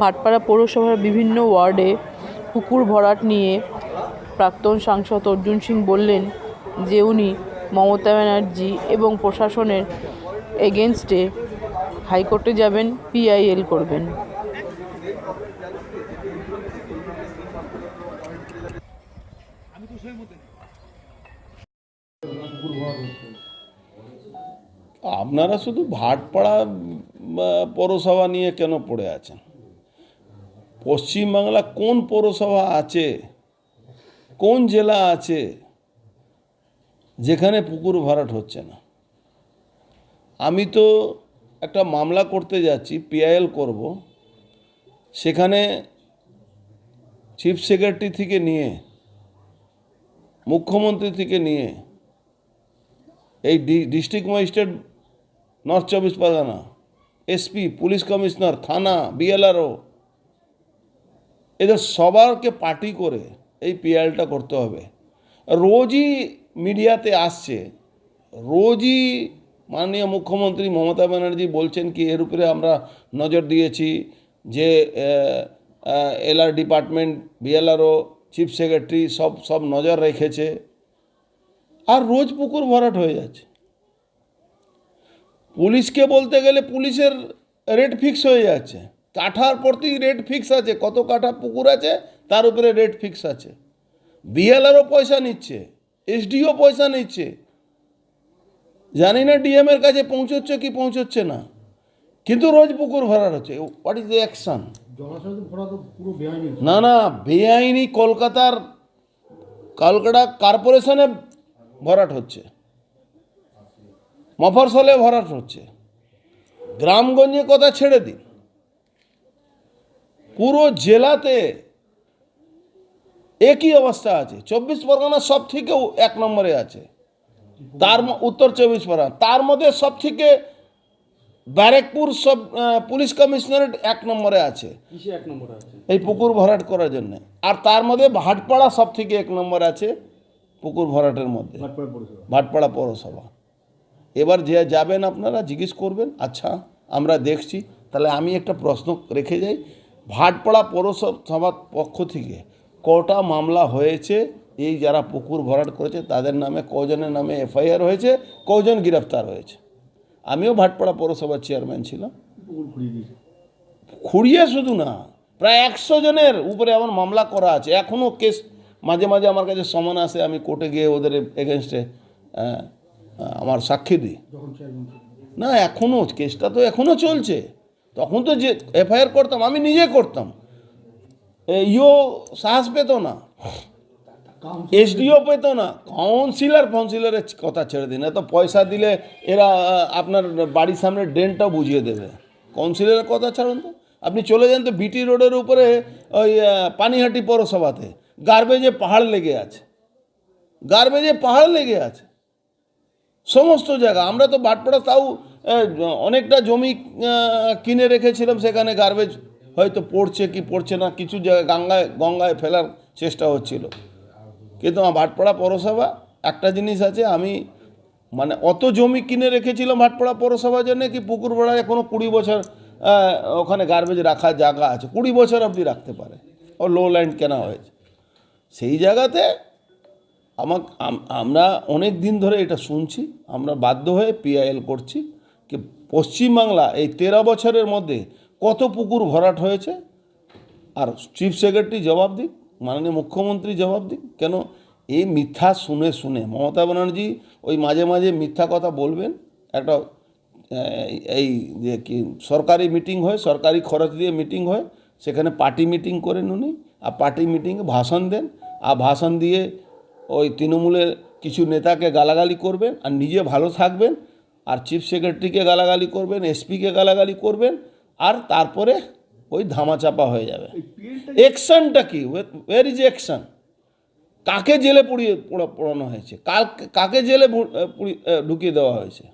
ভাটপাড়া পৌরসভার বিভিন্ন ওয়ার্ডে পুকুর ভরাট নিয়ে প্রাক্তন সাংসদ অর্জুন সিং বললেন যে উনি মমতা ব্যানার্জি এবং প্রশাসনের এগেনস্টে হাইকোর্টে যাবেন পিআইএল করবেন। আপনারা শুধু ভাটপাড়া পৌরসভা নিয়ে কেন পড়ে আছেন? পশ্চিমবাংলা কোন পৌরসভা আছে? কোন জেলা আছে? যেখানে পুকুর ভরাট হচ্ছে না। আমি তো একটা মামলা করতে যাচ্ছি, পিআইএল করব। সেখানে চিফ সেক্রেটারি থেকে নিয়ে, মুখ্যমন্ত্রী থেকে নিয়ে, এই ডিস্ট্রিক্ট ম্যাজিস্ট্রেট নর্থ চব্বিশ পরগনা, এসপি, পুলিশ কমিশনার, থানা, বিএলআরও এদের সবারকে পার্টি করে এই পিএলটা করতে হবে। রোজই মিডিয়াতে আসছে, রোজই মাননীয় মুখ্যমন্ত্রী মমতা ব্যানার্জি বলছেন কি, এর উপরে আমরা নজর দিয়েছি যে LR department, BLRO, chief secretary সব সব নজর রেখেছে। আর রোজ পুকুর ভরাট হয়ে যাচ্ছে। পুলিশকে বলতে গেলে পুলিশের রেট ফিক্স হয়ে যাচ্ছে। কাঠার প্রতি রেট ফিক্স আছে। কত কাঠা পুকুর আছে? তার উপরে রেট ফিক্স আছে। বিএলআরও পয়সা নিচ্ছে। এসডিও পয়সা নিচ্ছে। জানি না ডিএম এর কাছে পৌঁছচ্ছে কি পৌঁছচ্ছে না। কিন্তু রোজ পুকুর ভরাট হচ্ছে। হোয়াট ইজ দ্য অ্যাকশন না না বেআইনি কলকাতার কলকাতা কর্পোরেশনে ভরাট হচ্ছে। মফরসলে ভরাট হচ্ছে। গ্রামগঞ্জে কথা ছেড়ে দিন। পুরো জেলাতে একই অবস্থা আছে। চব্বিশ পরগনা সব থেকে এক নম্বরে আছে। তার উত্তর চব্বিশ পরগনা। তার মধ্যে সব থেকে ব্যারেকপুর সব পুলিশ কমিশনারেট এক নম্বরে আছে। এক নম্বর এই পুকুর ভরাট করার জন্য। আর তার মধ্যে ভাটপাড়া সব থেকে এক নম্বর আছে পুকুর ভরাটের মধ্যে। ভাটপাড়া পৌরসভা। এবার যে যাবেন আপনারা জিজ্ঞেস করবেন আচ্ছা আমরা দেখছি। তাহলে আমি একটা প্রশ্ন রেখে যাই। ভাটপাড়া পৌরসভার পক্ষ থেকে কটা মামলা হয়েছে? এই যারা পুকুর ভরাট করেছে তাদের নামে কজনের নামে এফআইআর হয়েছে কজন গ্রেফতার হয়েছে? আমিও ভাটপাড়া পৌরসভার চেয়ারম্যান ছিলাম। খুঁড়িয়ে শুধু না প্রায় একশো জনের উপরে আমার মামলা করা আছে। এখনও কেস মাঝে মাঝে আমার কাছে সমান আসে আমি কোর্টে গিয়ে ওদের এগেনস্টে আমার সাক্ষী দিই। না এখনও কেসটা তো এখনও চলছে। তখন তো যে এফআইআর করতাম, আমি নিজে করতাম। ইও সাহস পেত না। এসডিও পেত না। কাউন্সিলর ফাউন্সিলরের কথা ছেড়ে দিন, এত পয়সা দিলে এরা আপনার বাড়ির সামনে ড্রেনটাও বুঝিয়ে দেবে। কাউন্সিলরের কথা ছাড়ুন তো। আপনি চলে যান তো বিটি রোডের উপরে, ওই পানিহাটি পৌরসভাতে। গার্বেজে পাহাড় লেগে আছে। গার্বেজে পাহাড় লেগে আছে। সমস্ত জায়গা, আমরা তো বাটপাড়া তাও অনেকটা জমি কিনে রেখেছিলাম, সেখানে গার্বেজ হয়তো পড়ছে কি পড়ছে না, কিছু জায়গায় গঙ্গায় গঙ্গায় ফেলার চেষ্টা হচ্ছিল। কিন্তু আমার ভাটপাড়া পৌরসভা, একটা জিনিস আছে, আমি মানে অত জমি কিনে রেখেছিলাম ভাটপাড়া পৌরসভার জন্য কি পুকুর পাড়ায় কোনো কুড়ি বছর ওখানে গার্বেজ রাখার জায়গা আছে, কুড়ি বছর অবধি রাখতে পারে, ও লো ল্যান্ড কেনা হয়েছে। সেই জায়গাতে আমাক আমরা অনেক দিন ধরে এটা শুনছি, আমরা বাধ্য হয়ে পিআইএল করছি। পশ্চিমবাংলা এই তেরো বছরের মধ্যে কত পুকুর ভরাট হয়েছে? আর চিফ সেক্রেটারি জবাব দিক, মাননীয় মুখ্যমন্ত্রী জবাব দিক। কেন এই মিথ্যা শুনে শুনে মমতা ব্যানার্জি ওই মাঝে মাঝে মিথ্যা কথা বলবেন। একটা এই যে কি সরকারি মিটিং হয়, সরকারি খরচ দিয়ে মিটিং হয়, সেখানে পার্টি মিটিং করেন উনি। আর পার্টি মিটিংয়ে ভাষণ দেন। আর ভাষণ দিয়ে ওই তৃণমূলের কিছু নেতাকে গালাগালি করবেন। আর নিজে ভালো থাকবেন। আর চিফ সেক্রেটারিকে গালাগালি করবেন এসপিকে গালাগালি করবেন আর তারপরে ওই ধামাচাপা হয়ে যাবে। একশনটা অ্যাকশনটা কি? ওয়ের ইজ অ্যাকশন কাকে জেলে পুড়িয়ে পড়ানো হয়েছে? কাল কাকে জেলে ঢুকিয়ে দেওয়া হয়েছে?